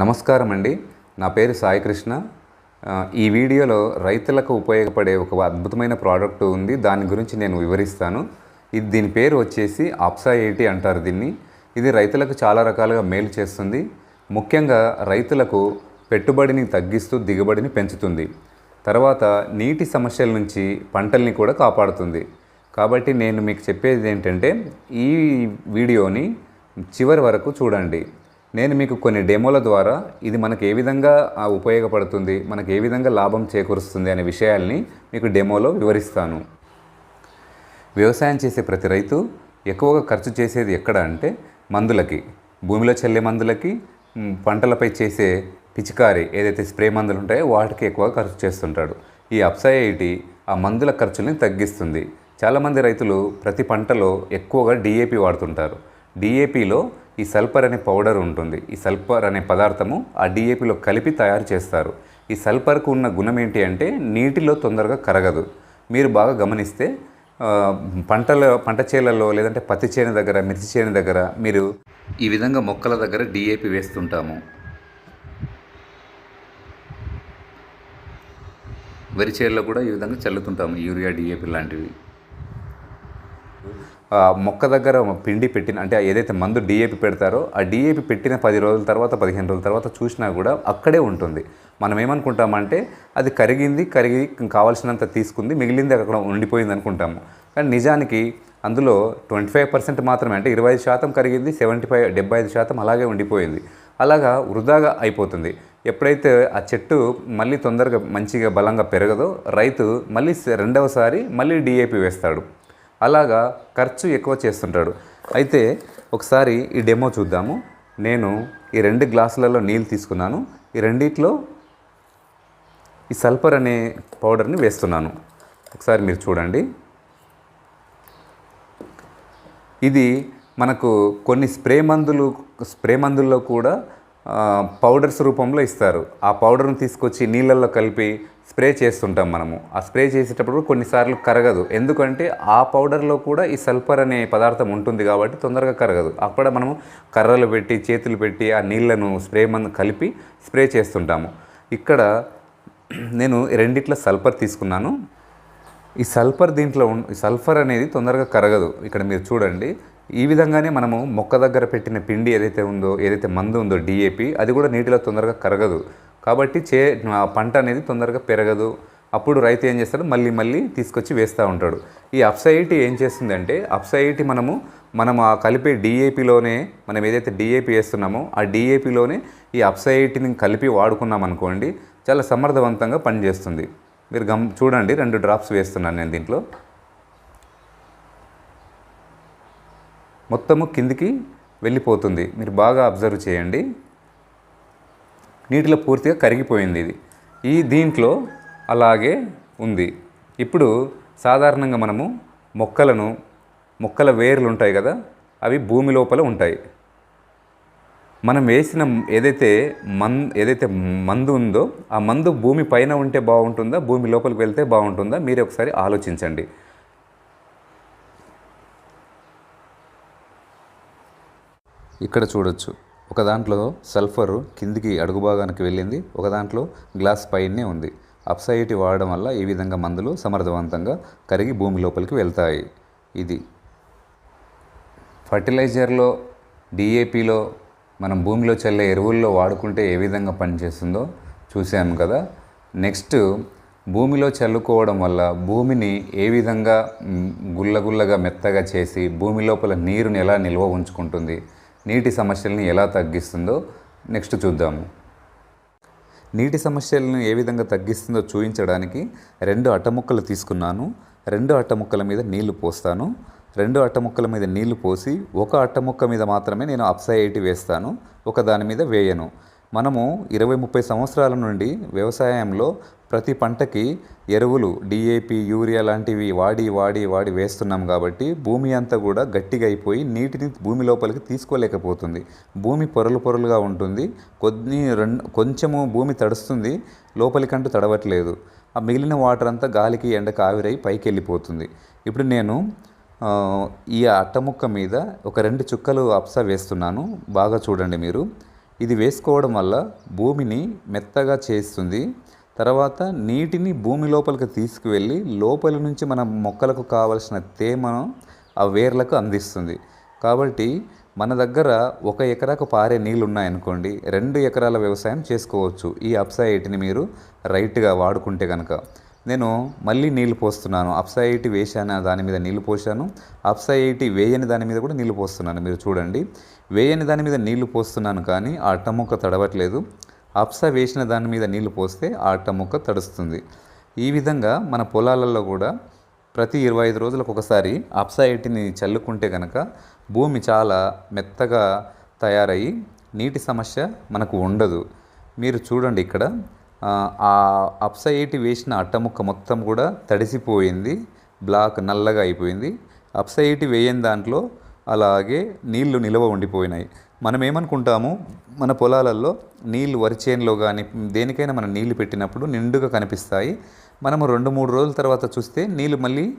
నమస్కారం అండి నా పేరు సాయికృష్ణ ఈ వీడియోలో రైతులకు ఉపయోగపడే ఒక అద్భుతమైన ప్రోడక్ట్ ఉంది. దాని గురించి నేను వివరిస్తాను. ఇది దీని పేరు వచ్చేసి అప్సా ఎయిటీ అంటారు దీన్ని. ఇది రైతులకు చాలా రకాలుగా మేలు చేస్తుంది. ముఖ్యంగా రైతులకు పెట్టుబడిని తగ్గిస్తూ దిగుబడిని పెంచుతుంది. తర్వాత నీటి సమస్యల నుంచి పంటల్ని కూడా కాపాడుతుంది. కాబట్టి నేను మీకు చెప్పేది ఏంటంటే ఈ వీడియోని చివరి వరకు చూడండి. నేను మీకు కొన్ని డెమోల ద్వారా ఇది మనకు ఏ విధంగా ఉపయోగపడుతుంది మనకు ఏ విధంగా లాభం చేకూరుస్తుంది అనే విషయాల్ని మీకు డెమోలో వివరిస్తాను. వ్యవసాయం చేసే ప్రతి రైతు ఎక్కువగా ఖర్చు చేసేది ఎక్కడ అంటే మందులకి భూమిలో చల్లే మందులకి పంటలపై చేసే పిచికారి ఏదైతే స్ప్రే మందులు ఉంటాయో వాటికి ఎక్కువగా ఖర్చు చేస్తుంటాడు. ఈ అప్సైఐటి ఆ మందుల ఖర్చుల్ని తగ్గిస్తుంది. చాలామంది రైతులు ప్రతి పంటలో ఎక్కువగా డిఏపి వాడుతుంటారు. డిఏపిలో ఈ సల్ఫర్ అనే పౌడర్ ఉంటుంది. ఈ సల్ఫర్ అనే పదార్థము ఆ డిఏపిలో కలిపి తయారు చేస్తారు. ఈ సల్ఫర్కు ఉన్న గుణం ఏంటి అంటే నీటిలో తొందరగా కరగదు. మీరు బాగా గమనిస్తే ఆ, పంటల పంట చేలలో లేదంటే పత్తి చేను దగ్గర మిర్చి చేను దగ్గర మీరు ఈ విధంగా మొక్కల దగ్గర డిఏపి వేస్తుంటాము. వరి చేలలో కూడా ఈ విధంగా చల్లుతుంటాము. యూరియా డిఏపి లాంటివి. మొక్క దగ్గర పిండి పెట్టిన అంటే ఏదైతే మందు డిఏపి పెడతారో ఆ డిఏపి పెట్టిన పది రోజుల తర్వాత పదిహేను రోజుల తర్వాత చూసినా కూడా అక్కడే ఉంటుంది. మనం ఏమనుకుంటామంటే అది కరిగింది కరిగి కావాల్సినంత తీసుకుంది మిగిలింది అక్కడ ఉండిపోయింది అనుకుంటాము. కానీ నిజానికి అందులో ట్వంటీ ఫైవ్ పర్సెంట్ మాత్రమే అంటే ఇరవై ఐదు శాతం కరిగింది సెవెంటీ ఫైవ్ డెబ్బై ఐదు శాతం అలాగే ఉండిపోయింది. అలాగా వృధాగా అయిపోతుంది. ఎప్పుడైతే ఆ చెట్టు మళ్ళీ తొందరగా మంచిగా బలంగా పెరగదో రైతు మళ్ళీ రెండవసారి మళ్ళీ డిఏపి వేస్తాడు. అలాగా ఖర్చు ఎక్కువ చేస్తుంటాడు. అయితే ఒకసారి ఈ డెమో చూద్దాము. నేను ఈ రెండు గ్లాసులలో నీళ్ళు తీసుకున్నాను. ఈ రెండిట్లో ఈ సల్ఫర్ అనే పౌడర్ని వేస్తున్నాను. ఒకసారి మీరు చూడండి. ఇది మనకు కొన్ని స్ప్రే మందులు స్ప్రే మందుల్లో కూడా పౌడర్స్ రూపంలో ఇస్తారు. ఆ పౌడర్ను తీసుకొచ్చి నీళ్ళల్లో కలిపి స్ప్రే చేస్తుంటాం మనము. ఆ స్ప్రే చేసేటప్పుడు కొన్నిసార్లు కరగదు. ఎందుకంటే ఆ పౌడర్లో కూడా ఈ సల్ఫర్ అనే పదార్థం ఉంటుంది కాబట్టి తొందరగా కరగదు. అక్కడ మనము కర్రలు పెట్టి చేతులు పెట్టి ఆ నీళ్ళను స్ప్రే మందు కలిపి స్ప్రే చేస్తుంటాము. ఇక్కడ నేను రెండిట్లో సల్ఫర్ తీసుకున్నాను. ఈ సల్ఫర్ దీంట్లో సల్ఫర్ అనేది తొందరగా కరగదు. ఇక్కడ మీరు చూడండి. ఈ విధంగానే మనము మొక్క దగ్గర పెట్టిన పిండి ఏదైతే ఉందో ఏదైతే మందు ఉందో డిఏపి అది కూడా నీటిలో తొందరగా కరగదు. కాబట్టి చే పంట అనేది తొందరగా పెరగదు. అప్పుడు రైతు ఏం చేస్తాడు? మళ్ళీ మళ్ళీ తీసుకొచ్చి వేస్తూ ఉంటాడు. ఈ అప్సైటీ ఏం చేస్తుందంటే అప్సైటీ మనము మనం ఆ కలిపే డిఏపిలోనే మనం ఏదైతే డిఏపి వేస్తున్నామో ఆ డిఏపిలోనే ఈ అప్సైటీని కలిపి వాడుకున్నాం అనుకోండి చాలా సమర్థవంతంగా పనిచేస్తుంది. మీరు గమ్ చూడండి రెండు డ్రాప్స్ వేస్తున్నాను నేను దీంట్లో. మొత్తము కిందికి వెళ్ళిపోతుంది. మీరు బాగా అబ్జర్వ్ చేయండి. నీటిలో పూర్తిగా కరిగిపోయింది ఇది. ఈ దీంట్లో అలాగే ఉంది. ఇప్పుడు సాధారణంగా మనము మొక్కలను మొక్కల వేర్లు ఉంటాయి కదా అవి భూమి లోపల ఉంటాయి. మనం వేసిన ఏదైతే మన్ ఏదైతే మందు ఉందో ఆ మందు భూమి పైన ఉంటే బాగుంటుందా భూమి లోపలికి వెళ్తే బాగుంటుందా మీరు ఒకసారి ఆలోచించండి. ఇక్కడ చూడొచ్చు. ఒక దాంట్లో సల్ఫర్ కిందికి అడుగు భాగానికి వెళ్ళింది. ఒక దాంట్లో గ్లాస్ పైనే ఉంది. అప్సైటీ వాడడం వల్ల ఈ విధంగా మందులు సమర్థవంతంగా కరిగి భూమి లోపలికి వెళ్తాయి. ఇది. ఫర్టిలైజర్లో డిఏపిలో మనం భూమిలో చల్లే ఎరువుల్లో వాడుకుంటే ఏ విధంగా పనిచేస్తుందో చూసాము కదా. నెక్స్ట్ భూమిలో చల్లుకోవడం వల్ల భూమిని ఏ విధంగా గుల్లగుల్లగా మెత్తగా చేసి భూమి లోపల నీరుని ఎలా నిల్వ ఉంచుకుంటుంది నీటి సమస్యలను ఎలా తగ్గిస్తుందో నెక్స్ట్ చూద్దాము. నీటి సమస్యలను ఏ విధంగా తగ్గిస్తుందో చూపించడానికి రెండు అట్టముక్కలు తీసుకున్నాను. రెండు అట్టముక్కల మీద నీళ్ళు పోస్తాను. రెండు అట్టముక్కల మీద నీళ్ళు పోసి ఒక అట్టముక్క మీద మాత్రమే నేను అప్సైటీ వేస్తాను. ఒక దాని మీద వేయను. మనము ఇరవై ముప్పై సంవత్సరాల నుండి వ్యవసాయంలో ప్రతి పంటకి ఎరువులు డిఏపి యూరియా లాంటివి వాడి వాడి వాడి వేస్తున్నాం కాబట్టి భూమి అంతా కూడా గట్టిగా అయిపోయి నీటిని భూమి లోపలికి తీసుకోలేకపోతుంది. భూమి పొరలు పొరలుగా ఉంటుంది. కొన్ని రెండు కొంచెము భూమి తడుస్తుంది. లోపలికంటూ తడవట్లేదు. ఆ మిగిలిన వాటర్ అంతా గాలికి ఎండకు ఆవిరై పైకి వెళ్ళిపోతుంది ఇప్పుడు నేను ఈ అట్టముక్క మీద ఒక రెండు చుక్కలు అప్సా వేస్తున్నాను. బాగా చూడండి మీరు. ఇది వేసుకోవడం వల్ల భూమిని మెత్తగా చేస్తుంది. తర్వాత నీటిని భూమి లోపలికి తీసుకువెళ్ళి లోపలి నుంచి మన మొక్కలకు కావలసిన తేమను ఆ వేర్లకు అందిస్తుంది. కాబట్టి మన దగ్గర ఒక ఎకరాకు పారే నీళ్ళు ఉన్నాయనుకోండి రెండు ఎకరాల వ్యవసాయం చేసుకోవచ్చు. ఈ అప్సాయిటిని మీరు రైట్గా వాడుకుంటే కనుక నేను మళ్ళీ నీళ్ళు పోస్తున్నాను. అప్సాయిటీ వేసాను దాని మీద నీళ్ళు పోసాను అప్సాయిటీ వేయని దాని మీద కూడా నీళ్ళు పోస్తున్నాను. మీరు చూడండి. వేయని దాని మీద నీళ్ళు పోస్తున్నాను కానీ ఆ అట్ట ముక్క తడవట్లేదు. అప్స వేసిన దాని మీద నీళ్ళు పోస్తే ఆ అట్ట ముక్క తడుస్తుంది. ఈ విధంగా మన పొలాలలో కూడా ప్రతి ఇరవై ఐదు రోజులకు ఒకసారి అప్సైటిని చల్లుకుంటే కనుక భూమి చాలా మెత్తగా తయారయ్యి నీటి సమస్య మనకు ఉండదు. మీరు చూడండి ఇక్కడ ఆ, ఆ అప్సైటి వేసిన అట్టముక్క మొత్తం కూడా తడిసిపోయింది బ్లాక్ నల్లగా అయిపోయింది. అప్సైటి వేయని దాంట్లో అలాగే నీళ్ళు నిలవ ఉండిపోయినాయి. మనం ఏమనుకుంటాము మన పొలాలలో నీళ్ళు వరి చేనులో కానీ దేనికైనా మనం నీళ్ళు పెట్టినప్పుడు నిండుగా కనిపిస్తాయి. మనము రెండు మూడు రోజుల తర్వాత చూస్తే నీళ్ళు మళ్ళీ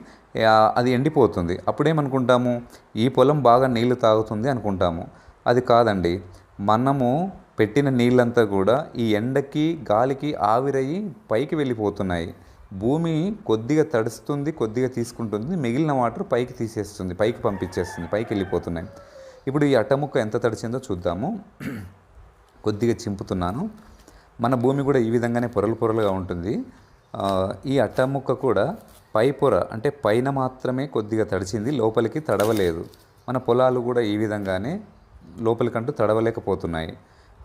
అది ఎండిపోతుంది. అప్పుడేమనుకుంటాము ఈ పొలం బాగా నీళ్ళు తాగుతుంది అనుకుంటాము. అది కాదండి. మనము పెట్టిన నీళ్ళంతా కూడా ఈ ఎండకి గాలికి ఆవిరయ్యి పైకి వెళ్ళిపోతున్నాయి. భూమి కొద్దిగా తడుస్తుంది కొద్దిగా తీసుకుంటుంది మిగిలిన వాటర్ పైకి తీసేస్తుంది పైకి పంపించేస్తుంది పైకి వెళ్ళిపోతున్నాయి. ఇప్పుడు ఈ అట్టముక్క ఎంత తడిచిందో చూద్దాము. కొద్దిగా చింపుతున్నాను. మన భూమి కూడా ఈ విధంగానే పొరలు పొరలుగా ఉంటుంది. ఈ అట్టముక్క కూడా పై పొర అంటే పైన మాత్రమే కొద్దిగా తడిచింది లోపలికి తడవలేదు. మన పొలాలు కూడా ఈ విధంగానే లోపలికంటూ తడవలేకపోతున్నాయి.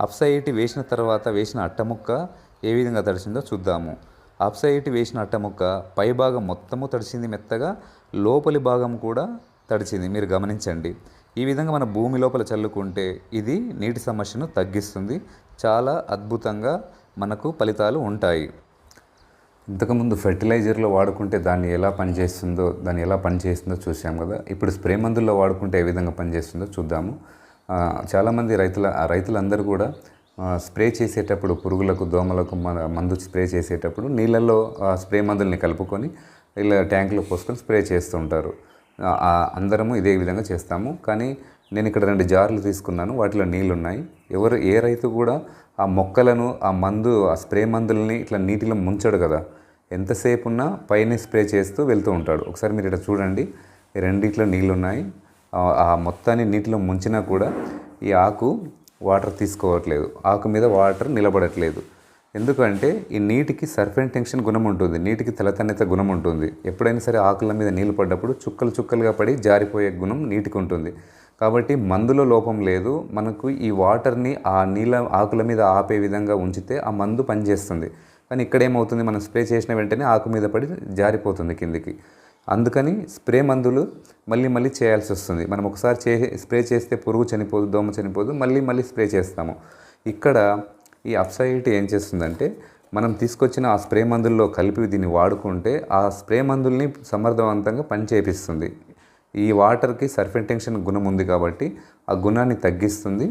అప్సైటి వేసిన తర్వాత వేసిన అట్టముక్క ఏ విధంగా తడిచిందో చూద్దాము. అప్సైటి వేసిన అట్టముక్క పై భాగం మొత్తము తడిచింది మెత్తగా లోపలి భాగం కూడా తడిచింది. మీరు గమనించండి. ఈ విధంగా మన భూమి లోపల చల్లుకుంటే ఇది నీటి సమస్యను తగ్గిస్తుంది. చాలా అద్భుతంగా మనకు ఫలితాలు ఉంటాయి. ఇంతకుముందు ఫెర్టిలైజర్లో వాడుకుంటే దాన్ని ఎలా పనిచేస్తుందో దాన్ని ఎలా పనిచేస్తుందో చూసాం కదా. ఇప్పుడు స్ప్రే మందుల్లో వాడుకుంటే ఏ విధంగా పనిచేస్తుందో చూద్దాము. చాలామంది రైతుల రైతులందరూ కూడా స్ప్రే చేసేటప్పుడు పురుగులకు దోమలకు మందు స్ప్రే చేసేటప్పుడు నీళ్ళల్లో స్ప్రే మందుల్ని కలుపుకొని ఇలా ట్యాంకులో పోసుకొని స్ప్రే చేస్తూ ఉంటారు. అందరము ఇదే విధంగా చేస్తాము. కానీ నేను ఇక్కడ రెండు జార్లు తీసుకున్నాను. వాటిలో నీళ్ళు ఉన్నాయి ఎవరు ఏ రైతు కూడా ఆ మొక్కలను ఆ మందు ఆ స్ప్రే మందులని ఇట్లా నీటిలో ముంచడు కదా. ఎంతసేపు ఉన్నా పైన స్ప్రే చేస్తూ వెళ్తూ ఉంటాడు. ఒకసారి మీరు ఇక్కడ చూడండి. రెండిట్లో నీళ్ళు ఉన్నాయి ఆ మొత్తాన్ని నీటిలో ముంచినా కూడా ఈ ఆకు వాటర్ తీసుకోవట్లేదు. ఆకు మీద వాటర్ నిలబడట్లేదు. ఎందుకంటే ఈ నీటికి సర్ఫెంటెన్షన్ గుణం ఉంటుంది. నీటికి తెలతన్నిత గుణం ఉంటుంది. ఎప్పుడైనా సరే ఆకుల మీద నీళ్ళు పడ్డప్పుడు చుక్కలు చుక్కలుగా పడి జారిపోయే గుణం నీటికి ఉంటుంది. కాబట్టి మందులో లోపం లేదు. మనకు ఈ వాటర్ని ఆ నీళ్ళ ఆకుల మీద ఆపే విధంగా ఉంచితే ఆ మందు పనిచేస్తుంది. కానీ ఇక్కడ ఏమవుతుంది మనం స్ప్రే చేసిన వెంటనే ఆకు మీద పడి జారిపోతుంది కిందికి. అందుకని స్ప్రే మందులు మళ్ళీ మళ్ళీ చేయాల్సి వస్తుంది. మనం ఒకసారి చే స్ప్రే చేస్తే పురుగు చనిపోదు దోమ చనిపోదు మళ్ళీ మళ్ళీ స్ప్రే చేస్తాము. ఇక్కడ ఈ అప్సైట్ ఏం చేస్తుందంటే మనం తీసుకొచ్చిన ఆ స్ప్రే మందుల్లో కలిపి దీన్ని వాడుకుంటే ఆ స్ప్రే మందుల్ని సమర్థవంతంగా పనిచేపిస్తుంది ఈ వాటర్కి సర్ఫెంటెన్షన్ గుణం ఉంది కాబట్టి ఆ గుణాన్ని తగ్గిస్తుంది.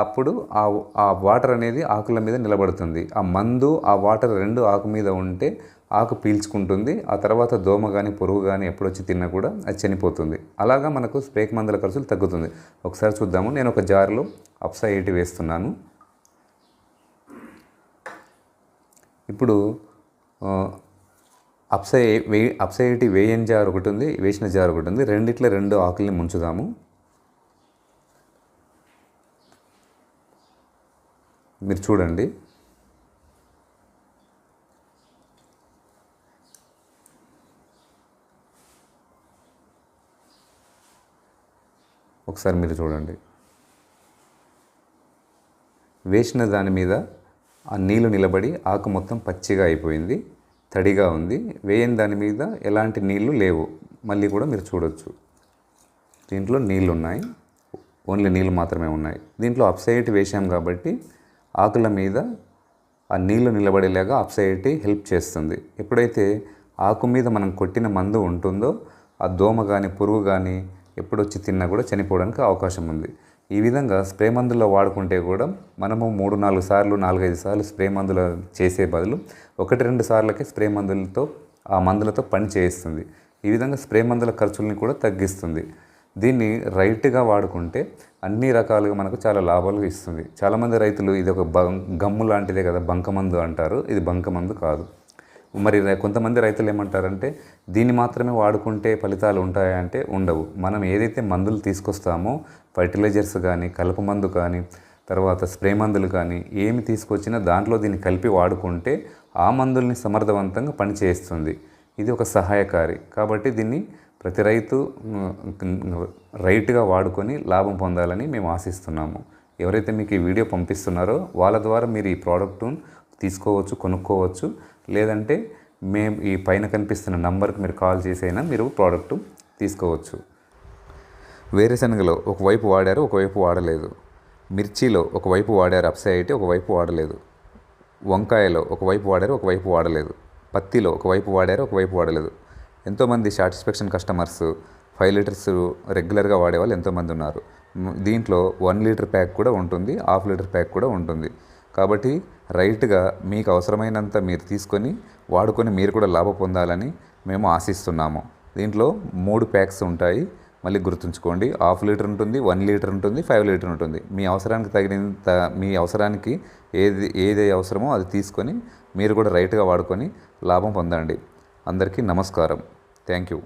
అప్పుడు ఆ ఆ వాటర్ అనేది ఆకుల మీద నిలబడుతుంది. ఆ మందు ఆ వాటర్ రెండు ఆకు మీద ఉంటే ఆకు పీల్చుకుంటుంది. ఆ తర్వాత దోమ కానీ పురుగు కానీ ఎప్పుడొచ్చి తిన్నా కూడా అది చనిపోతుంది. అలాగా మనకు స్ప్రేక్ మందుల ఖర్చులు తగ్గుతుంది. ఒకసారి చూద్దాము. నేను ఒక జార్లో అప్సా వేస్తున్నాను. ఇప్పుడు అప్సై వే అప్సైటి వేయని జార్ ఒకటి ఉంది వేసిన జార్ ఒకటి ఉంది. రెండిట్లో రెండు ఆకుల్ని ముంచుదాము. మీరు చూడండి. ఒకసారి మీరు చూడండి. వేసిన దాని మీద ఆ నీళ్ళు నిలబడి ఆకు మొత్తం పచ్చిగా అయిపోయింది తడిగా ఉంది. వేయని దాని మీద ఎలాంటి నీళ్ళు లేవు. మళ్ళీ కూడా మీరు చూడొచ్చు. దీంట్లో నీళ్ళు ఉన్నాయి ఓన్లీ నీళ్ళు మాత్రమే ఉన్నాయి. దీంట్లో అప్సైట్ వేసాం కాబట్టి ఆకుల మీద ఆ నీళ్ళు నిలబడేలాగా అప్సైట్ హెల్ప్ చేస్తుంది. ఎప్పుడైతే ఆకు మీద మనం కొట్టిన మందు ఉంటుందో ఆ దోమ కానీ పురుగు కానీ ఎప్పుడొచ్చి తిన్నా కూడా చనిపోవడానికి అవకాశం ఉంది. ఈ విధంగా స్ప్రే మందుల్లో వాడుకుంటే కూడా మనము మూడు నాలుగు సార్లు నాలుగైదు సార్లు స్ప్రే మందులు చేసే బదులు ఒకటి రెండు సార్లకే స్ప్రే మందులతో ఆ మందులతో పని చేయిస్తుంది. ఈ విధంగా స్ప్రే మందుల ఖర్చుల్ని కూడా తగ్గిస్తుంది. దీన్ని రైట్గా వాడుకుంటే అన్ని రకాలుగా మనకు చాలా లాభాలు ఇస్తుంది. చాలామంది రైతులు ఇది ఒక బం గమ్ము లాంటిదే కదా బంకమందు అంటారు. ఇది బంకమందు కాదు. మరి కొంతమంది రైతులు ఏమంటారంటే దీన్ని మాత్రమే వాడుకుంటే ఫలితాలు ఉంటాయంటే ఉండవు. మనం ఏదైతే మందులు తీసుకొస్తామో ఫర్టిలైజర్స్ కానీ కలుపు మందు కానీ తర్వాత స్ప్రే మందులు కానీ ఏమి తీసుకొచ్చినా దాంట్లో దీన్ని కలిపి వాడుకుంటే ఆ మందుల్ని సమర్థవంతంగా పనిచేస్తుంది. ఇది ఒక సహాయకారి. కాబట్టి దీన్ని ప్రతి రైతు రైట్గా వాడుకొని లాభం పొందాలని మేము ఆశిస్తున్నాము. ఎవరైతే మీకు ఈ వీడియో పంపిస్తున్నారో వాళ్ళ ద్వారా మీరు ఈ ప్రోడక్ట్ను తీసుకోవచ్చు కొనుక్కోవచ్చు. లేదంటే మేము ఈ పైన కనిపిస్తున్న నంబర్కి మీరు కాల్ చేసైనా మీరు ప్రోడక్ట్ తీసుకోవచ్చు. వేరుశనగలో ఒకవైపు వాడారు ఒకవైపు వాడలేదు. మిర్చిలో ఒకవైపు వాడారు అప్సైటీ ఒకవైపు వాడలేదు. వంకాయలో ఒకవైపు వాడారు ఒకవైపు వాడలేదు. పత్తిలో ఒకవైపు వాడారు ఒకవైపు వాడలేదు. ఎంతోమంది సాటిస్ఫాక్షన్ కస్టమర్స్ ఫైవ్ లీటర్స్ రెగ్యులర్గా వాడేవాళ్ళు ఎంతోమంది ఉన్నారు. దీంట్లో వన్ లీటర్ ప్యాక్ కూడా ఉంటుంది హాఫ్ లీటర్ ప్యాక్ కూడా ఉంటుంది. కాబట్టి రైట్గా మీకు అవసరమైనంత మీరు తీసుకొని వాడుకొని మీరు కూడా లాభ పొందాలని మేము ఆశిస్తున్నాము. దీంట్లో మూడు ప్యాక్స్ ఉంటాయి. మళ్ళీ గుర్తుంచుకోండి హాఫ్ లీటర్ ఉంటుంది వన్ లీటర్ ఉంటుంది ఫైవ్ లీటర్ ఉంటుంది. మీ అవసరానికి తగినంత మీ అవసరానికి ఏది ఏది అవసరమో అది తీసుకొని మీరు కూడా రైట్గా వాడుకొని లాభం పొందండి. అందరికీ నమస్కారం. Thank you.